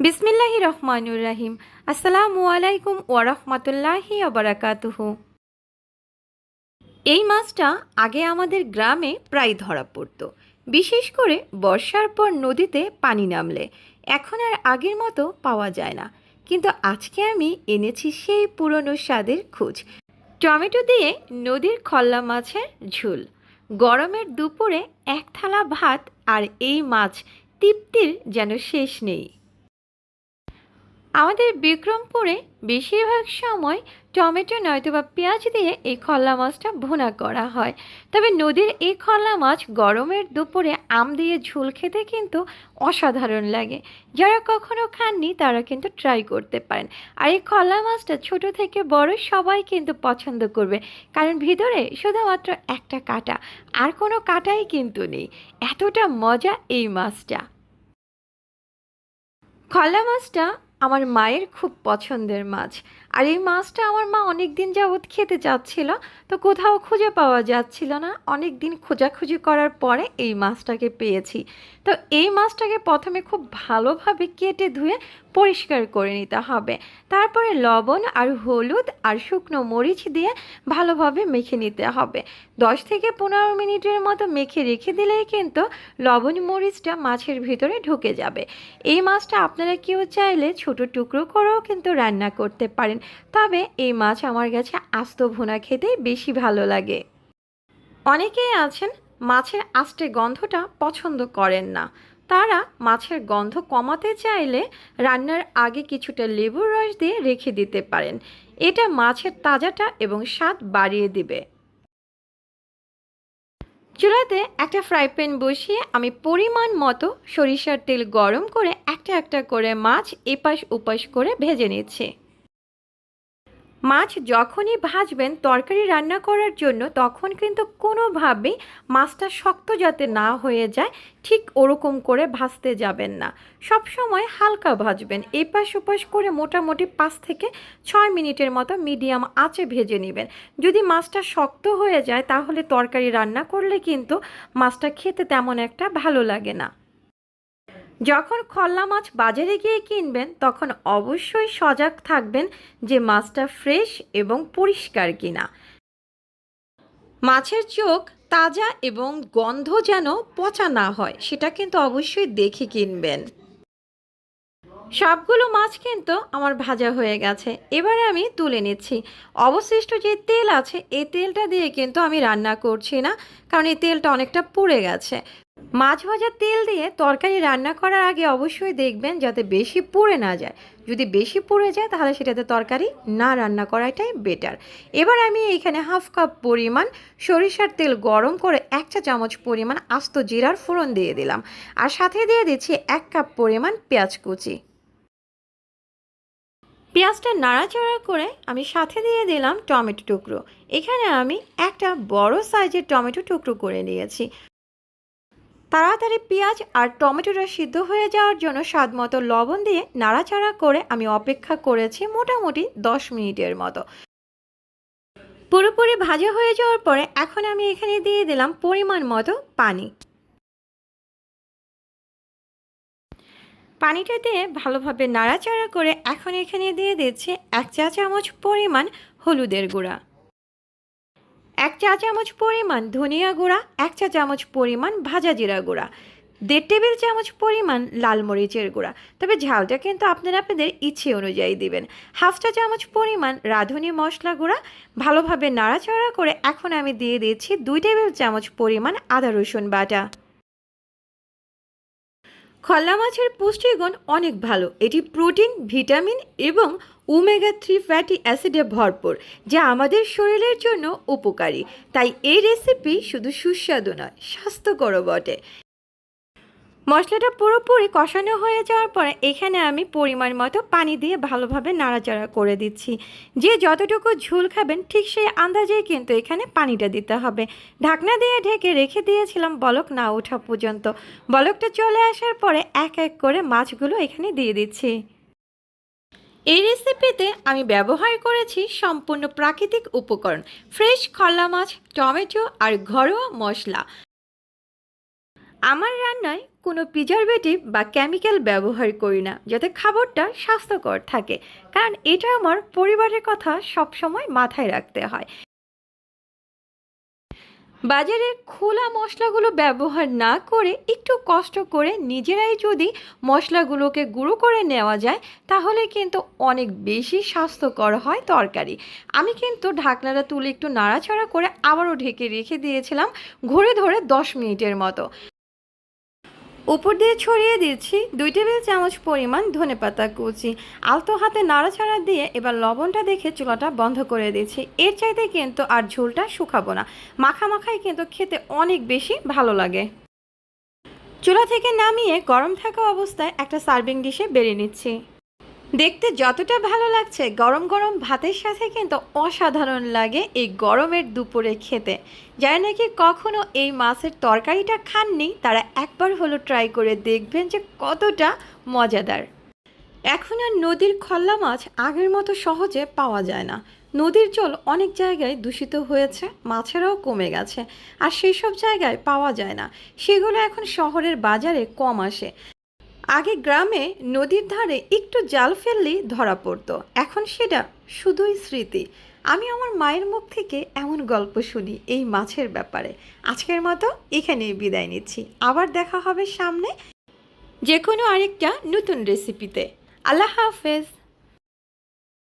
বিসমিল্লাহি রহমানুর রাহিম। আসসালামু আলাইকুম ওয়ারহমতুল্লাহি অবরাকাতুহু এই মাছটা আগে আমাদের গ্রামে প্রায় ধরা পড়তো। বিশেষ করে বর্ষার পর নদীতে পানি নামলে। এখন আর আগের মতো পাওয়া যায় না। কিন্তু আজকে আমি এনেছি সেই পুরনো স্বাদের খোঁজ। টমেটো দিয়ে নদীর খল্লা মাছের ঝোল। গরমের দুপুরে এক থালা ভাত আর এই মাছ তৃপ্তির যেন শেষ নেই। আমাদের বিক্রমপুরে বেশিরভাগ সময় টমেটো নয়তোবা পেঁয়াজ দিয়ে এই খল্লা মাছটা ভুনা করা হয়। তবে নদীর এই খল্লা মাছ গরমের দুপুরে আম দিয়ে ঝোল খেতে কিন্তু অসাধারণ লাগে। যারা কখনো খাননি তারা কিন্তু ট্রাই করতে পারেন। আর এই খল্লা মাছটা ছোট থেকে বড় সবাই কিন্তু পছন্দ করবে। কারণ ভিতরে শুধুমাত্র একটা কাটা, আর কোনো কাটাই কিন্তু নেই। এতটা মজা এই মাছটা। খলা মাছটা আমার মায়ের খুব পছন্দের মাছ। আর এই মাছটা আমার মা অনেক দিন যাবৎ খেতে চাচ্ছিল, তো কোথাও খুঁজে পাওয়া যাচ্ছিল না। অনেক দিন খোঁজাখুঁজি করার পরে এই মাছটাকে পেয়েছি। তো এই মাছটাকে প্রথমে খুব ভালোভাবে কেটে ধুয়ে পরিষ্কার করে নিতে হবে। তারপরে লবণ আর হলুদ আর শুকনো মরিচ দিয়ে ভালোভাবে মেখে নিতে হবে। দশ থেকে পনেরো মিনিটের মতো মেখে রেখে দিলেই কিন্তু লবণ মরিচটা মাছের ভিতরে ঢুকে যাবে। এই মাছটা আপনারা কেউ চাইলে ছোট টুকরো করেও কিন্তু রান্না করতে পারেন। তবে এই মাছ আমার কাছে আস্ত ভুনা খেতে বেশি ভালো লাগে। অনেকেই আছেন, মাছের আস্তে গন্ধটা পছন্দ করেন না। তারা মাছের গন্ধ কমাতে চাইলে রান্নার আগে কিছুটা লেবুর রস দিয়ে রেখে দিতে পারেন। এটা মাছের তাজাটা এবং স্বাদ বাড়িয়ে দিবে। চুলাতে একটা ফ্রাই প্যান বসিয়ে আমি পরিমাণ মতো সরিষার তেল গরম করে একটা একটা করে মাছ এপাশ ওপাশ করে ভেজে নিচ্ছি। মাছ যখনই ভাজবেন, তরকারি রান্না করার জন্য তখন কিন্তু কোনোভাবেই মাছটা শক্ত যাতে না হয়ে যায়, ঠিক ওরকম করে ভাজতে যাবেন না। সব সময় হালকা ভাজবেন, এপাশ ওপাশ করে মোটামুটি পাঁচ থেকে ছয় মিনিটের মতো মিডিয়াম আঁচে ভেজে নেবেন। যদি মাছটা শক্ত হয়ে যায়, তাহলে তরকারি রান্না করলে কিন্তু মাছটা খেতে তেমন একটা ভালো লাগে না। যখন খল্লা মাছ বাজারে গিয়ে কিনবেন, তখন অবশ্যই সজাগ থাকবেন যে মাছটা ফ্রেশ এবং পরিষ্কার কিনা। মাছের চোখ তাজা এবং গন্ধ যেন পচা না হয়, সেটা কিন্তু অবশ্যই দেখে কিনবেন। সবগুলো মাছ কিন্তু আমার ভাজা হয়ে গেছে। এবারে আমি তুলে নিচ্ছি। অবশিষ্ট যে তেল আছে, এই তেলটা দিয়ে কিন্তু আমি রান্না করছি না, কারণ এই তেলটা অনেকটা পুড়ে গেছে। মাছ ভাজার তেল দিয়ে তরকারি রান্না করার আগে অবশ্যই দেখবেন যাতে বেশি পুড়ে না যায়। যদি বেশি পুড়ে যায়, তাহলে সেটাতে তরকারি না রান্না করাটাই বেটার এবার আমি এখানে হাফ কাপ পরিমাণ সরিষার তেল গরম করে এক চা চামচ পরিমাণ আস্ত জিরার ফোড়ন দিয়ে দিলাম। আর সাথে দিয়ে দিচ্ছি এক কাপ পরিমাণ পেঁয়াজ কুচি। পেঁয়াজটা নাড়াচাড়া করে আমি সাথে দিয়ে দিলাম টমেটো টুকরো। এখানে আমি একটা বড় সাইজের টমেটো টুকরো করে নিয়েছি। তাড়াতাড়ি পেঁয়াজ আর টমেটোটা সিদ্ধ হয়ে যাওয়ার জন্য স্বাদ মতো লবণ দিয়ে নাড়াচাড়া করে আমি অপেক্ষা করেছি মোটামুটি দশ মিনিটের মতো। পুরোপুরি ভাজা হয়ে যাওয়ার পরে এখন আমি এখানে দিয়ে দিলাম পরিমাণ মতো পানি। পানিটা দিয়ে ভালোভাবে নাড়াচাড়া করে এখন এখানে দিয়ে দিচ্ছি এক চা চামচ পরিমাণ হলুদের গুঁড়া। এক চা চামচ পরিমাণ ধনিয়া গুঁড়া, এক চা চামচ পরিমাণ ভাজা জিরা গুঁড়া, দেড় টেবিল চামচ পরিমাণ লাল মরিচের গুঁড়া। তবে ঝালটা কিন্তু আপনারা আপনাদের ইচ্ছে অনুযায়ী দিবেন। হাফ চা চামচ পরিমাণ রাঁধুনি মশলা গুঁড়া, ভালোভাবে নাড়াচাড়া করে এখন আমি দিয়ে দিচ্ছি দুই টেবিল চামচ পরিমাণ আদা রসুন বাটা। খল্লা মাছের পুষ্টিগুণ অনেক ভালো। এটি প্রোটিন, ভিটামিন এবং ওমেগা থ্রি ফ্যাটি অ্যাসিডে ভরপুর, যা আমাদের শরীরের জন্য উপকারী। তাই এই রেসিপি শুধু সুস্বাদু নয়, স্বাস্থ্যকরও বটে। মশলাটা পুরোপুরি কষানো হয়ে যাওয়ার পরে এখানে আমি পরিমাণ মতো পানি দিয়ে ভালোভাবে নাড়াচাড়া করে দিচ্ছি। যে যতটুকু ঝোল খাবেন, ঠিক সেই আন্দাজেই কিন্তু এখানে পানিটা দিতে হবে। ঢাকনা দিয়ে ঢেকে রেখে দিয়েছিলাম বলক না ওঠা পর্যন্ত। বলকটা চলে আসার পরে এক এক করে মাছগুলো এখানে দিয়ে দিচ্ছি। এই রেসিপিতে আমি ব্যবহার করেছি সম্পূর্ণ প্রাকৃতিক উপকরণ ফ্রেশ খল্লা মাছ, টমেটো আর ঘরোয়া মশলা। আমার রান্নায় কোনো প্রিজারভেটিভ বা কেমিক্যাল ব্যবহার করি না, যাতে খাবারটা স্বাস্থ্যকর থাকে, কারণ এটা আমার পরিবারের কথা সবসময় মাথায় রাখতে হয়। বাজারে খোলা মশলাগুলো ব্যবহার না করে একটু কষ্ট করে নিজেরাই যদি মশলাগুলোকে গুঁড়ো করে নেওয়া যায়, তাহলে কিন্তু অনেক বেশি স্বাস্থ্যকর হয় তরকারি। আমি কিন্তু ঢাকনাটা তুলে একটু নাড়াচাড়া করে আবারও ঢেকে রেখে দিয়েছিলাম ঘুরে ধরে দশ মিনিটের মতো। উপর দিয়ে ছড়িয়ে দিচ্ছি দুই টেবিল চামচ পরিমাণ ধনে পাতা কুচি। আলতো হাতে নাড়াচাড়া দিয়ে এবার লবণটা দেখে চুলাটা বন্ধ করে দিচ্ছি। এর চাইতে কিন্তু আর ঝোলটা শুকাবো না। মাখা মাখাই কিন্তু খেতে অনেক বেশি ভালো লাগে। চুলা থেকে নামিয়ে গরম থাকা অবস্থায় একটা সার্ভিং ডিশে বেরিয়ে নিচ্ছি। দেখতে যতটা ভালো লাগছে, গরম গরম ভাতের সাথে কিন্তু অসাধারণ লাগে এই গরমের দুপুরে খেতে। যারা নাকি কখনো এই মাছের তরকারিটা খাননি, তারা একবার হলো ট্রাই করে দেখবেন যে কতটা মজাদার। এখন আর নদীর খল্লা মাছ আগের মতো সহজে পাওয়া যায় না। নদীর জল অনেক জায়গায় দূষিত হয়েছে, মাছেরাও কমে গেছে, আর সেই সব জায়গায় পাওয়া যায় না। সেগুলো এখন শহরের বাজারে কম আসে। আগে গ্রামে নদীর ধারে একটু জাল ফেললেই ধরা পড়তো। এখন সেটা শুধুই স্মৃতি। আমি আমার মায়ের মুখ থেকে এমন গল্প শুনি এই মাছের ব্যাপারে। আজকের মতো এখানেই বিদায় নিচ্ছি। আবার দেখা হবে সামনে যে কোনো আরেকটা নতুন রেসিপিতে আল্লাহ হাফেজ।